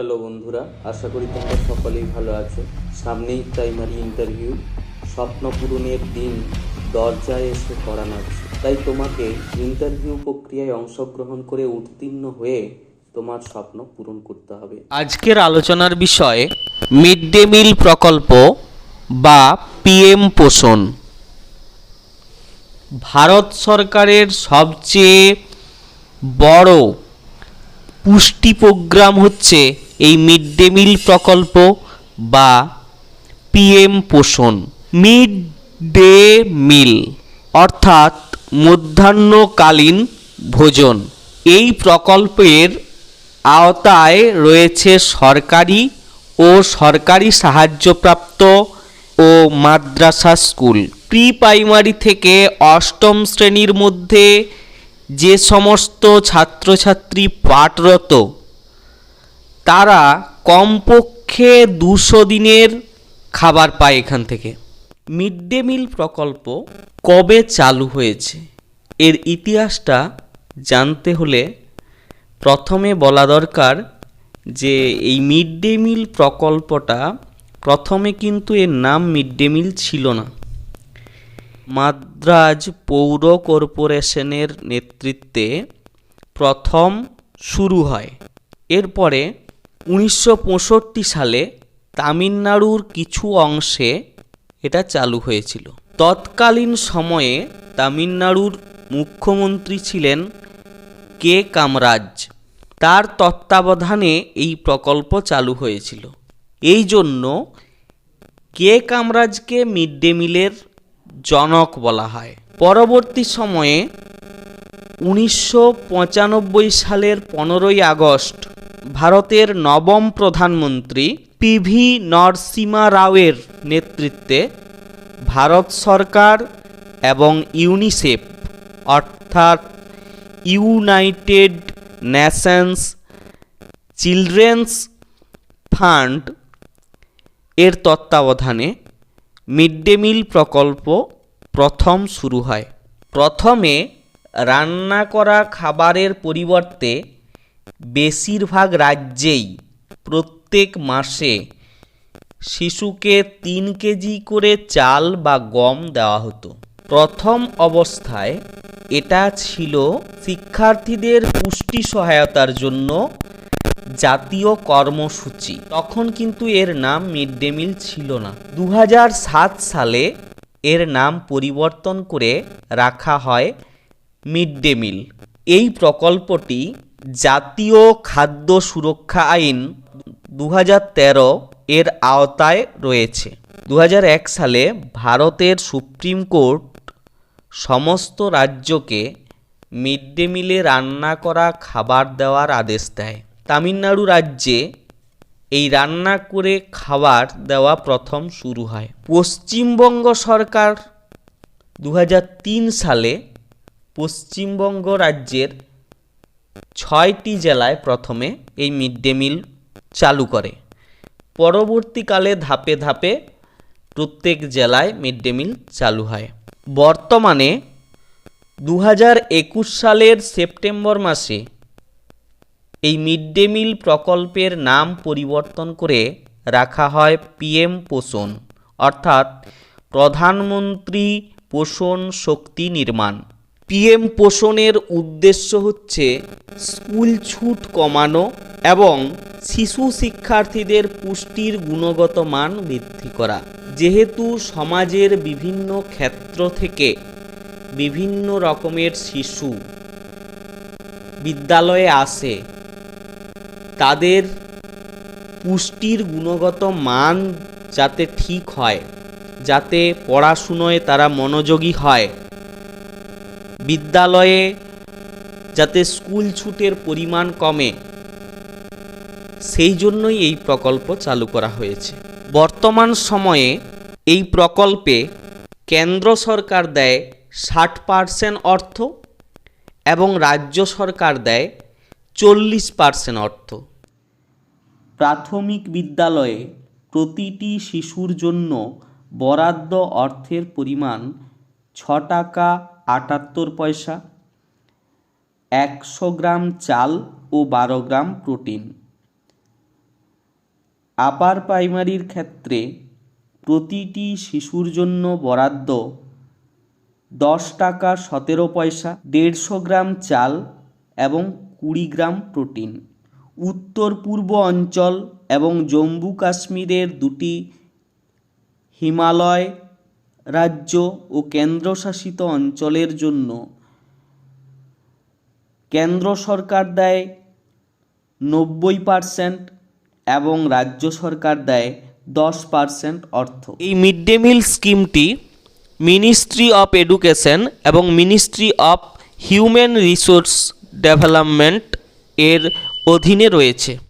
Hello বন্ধুরা, আশা করি তোমরা সকলেই ভালো আছো। সামনেই প্রাইমারি ইন্টারভিউ স্বপ্ন পূরণের দিন, দরজায় এসে করা নাড়ছে। তাই তোমাকে ইন্টারভিউ প্রক্রিয়ায় অংশগ্রহণ করে উত্তীর্ণ হয়ে তোমার স্বপ্ন পূরণ করতে হবে। আজকের আলোচনার বিষয় মিড ডে মিল প্রকল্প বা পিএম পোষণ। ভারত সরকারের সবচেয়ে বড় পুষ্টি প্রোগ্রাম হচ্ছে এই মিড ডে মিল প্রকল্প বা পিএম পোষণ মিড ডে মিল অর্থাৎ মধ্যাহ্নকালীন ভোজন। এই প্রকল্পের আওতায় রয়েছে সরকারি ও সরকারি সাহায্যপ্রাপ্ত ও মাদ্রাসা স্কুল। প্রি প্রাইমারি থেকে অষ্টম শ্রেণির মধ্যে যে সমস্ত ছাত্রছাত্রী পাঠরত তারা কমপক্ষে দুশো দিনের খাবার পায় এখান থেকে। মিড ডে মিল প্রকল্প কবে চালু হয়েছে? এর ইতিহাসটা জানতে হলে প্রথমে বলা দরকার যে এই মিড ডে মিল প্রকল্পটা প্রথমে কিন্তু এর নাম মিড ডে মিল ছিল না। মাদ্রাজ পৌর কর্পোরেশনের নেতৃত্বে প্রথম শুরু হয়। এরপরে উনিশশো পঁয়ষট্টি সালে তামিলনাড়ুর কিছু অংশে এটা চালু হয়েছিল। তৎকালীন সময়ে তামিলনাড়ুর মুখ্যমন্ত্রী ছিলেন কে কামরাজ। তার তত্ত্বাবধানে এই প্রকল্প চালু হয়েছিল। এই জন্য কে কামরাজকে মিড ডে মিলের জনক বলা হয়। পরবর্তী সময়ে উনিশশো পঁচানব্বই সালের পনেরোই আগস্ট ভারতের নবম প্রধানমন্ত্রী পিভি নরসিমা রাওয়ের নেতৃত্বে ভারত সরকার এবং ইউনিসেফ, অর্থাৎ ইউনাইটেড নেশনস চিলড্রেন্স ফান্ড এর তত্ত্বাবধানে মিড ডে মিল প্রকল্প প্রথম শুরু হয়। প্রথমে রান্না করা খাবারের পরিবর্তে বেশিরভাগ রাজ্যেই প্রত্যেক মাসে শিশুকে তিন কেজি করে চাল বা গম দেওয়া হতো। প্রথম অবস্থায় এটা ছিল শিক্ষার্থীদের পুষ্টি সহায়তার জন্য জাতীয় কর্মসূচি। তখন কিন্তু এর নাম মিড ডে মিল ছিল না। দু হাজার সাত সালে এর নাম পরিবর্তন করে রাখা হয় মিড ডে মিল। এই প্রকল্পটি জাতীয় খাদ্য সুরক্ষা আইন দু হাজার তেরো এর আওতায় রয়েছে। দু হাজার এক সালে ভারতের সুপ্রিম কোর্ট সমস্ত রাজ্যকে মিড ডে মিলে রান্না করা খাবার দেওয়ার আদেশ দেয়। তামিলনাড়ু রাজ্যে এই রান্না করে খাবার দেওয়া প্রথম শুরু হয়। পশ্চিমবঙ্গ সরকার দু হাজার তিন সালে পশ্চিমবঙ্গ রাজ্যের ছয়টি জেলায় প্রথমে এই মিড ডে মিল চালু করে। পরবর্তীকালে ধাপে ধাপে প্রত্যেক জেলায় মিড ডে মিল চালু হয়। বর্তমানে দু সালের সেপ্টেম্বর মাসে এই মিড ডে মিল প্রকল্পের নাম পরিবর্তন করে রাখা হয় পিএম পোষণ, অর্থাৎ প্রধানমন্ত্রী পোষণ শক্তি নির্মাণ। পিএম পোষণের উদ্দেশ্য হচ্ছে স্কুল ছুট কমানো এবং শিশু শিক্ষার্থীদের পুষ্টির গুণগত মান বৃদ্ধি করা। যেহেতু সমাজের বিভিন্ন ক্ষেত্র থেকে বিভিন্ন রকমের শিশু বিদ্যালয়ে আসে, তাদের পুষ্টির গুণগত মান যাতে ঠিক হয়, যাতে পড়াশুনোয় তারা মনোযোগী হয় বিদ্যালয়ে যাতে স্কুল ছুটের পরিমাণ কমে, সেই জন্যই এই প্রকল্প চালু করা হয়েছে। বর্তমান সময়ে এই প্রকল্পে কেন্দ্র সরকার দেয় ষাট পার্সেন্ট অর্থ এবং রাজ্য সরকার দেয় চল্লিশ পার্সেন্ট অর্থ। প্রাথমিক বিদ্যালয়ে প্রতিটি শিশুর জন্য বরাদ্দ অর্থের পরিমাণ ছ টাকা আটাত্তর পয়সা, একশো গ্রাম চাল ও বারো গ্রাম প্রোটিন। আপার প্রাইমারির ক্ষেত্রে প্রতিটি শিশুর জন্য বরাদ্দ দশ টাকা সতেরো পয়সা, দেড়শো গ্রাম চাল এবং কুড়ি গ্রাম প্রোটিন। উত্তর পূর্ব অঞ্চল এবং জম্মু কাশ্মীরের দুটি হিমালয় রাজ্য ও কেন্দ্রশাসিত অঞ্চলের জন্য কেন্দ্র সরকার দেয় নব্বই পার্সেন্ট এবং রাজ্য সরকার দেয় দশ পার্সেন্ট অর্থ। এই মিড ডে মিল স্কিমটি মিনিস্ট্রি অফ এডুকেশন এবং ministry of human resource development এর অধীনে রয়েছে।